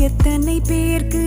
எத்தனை பேர்க்கு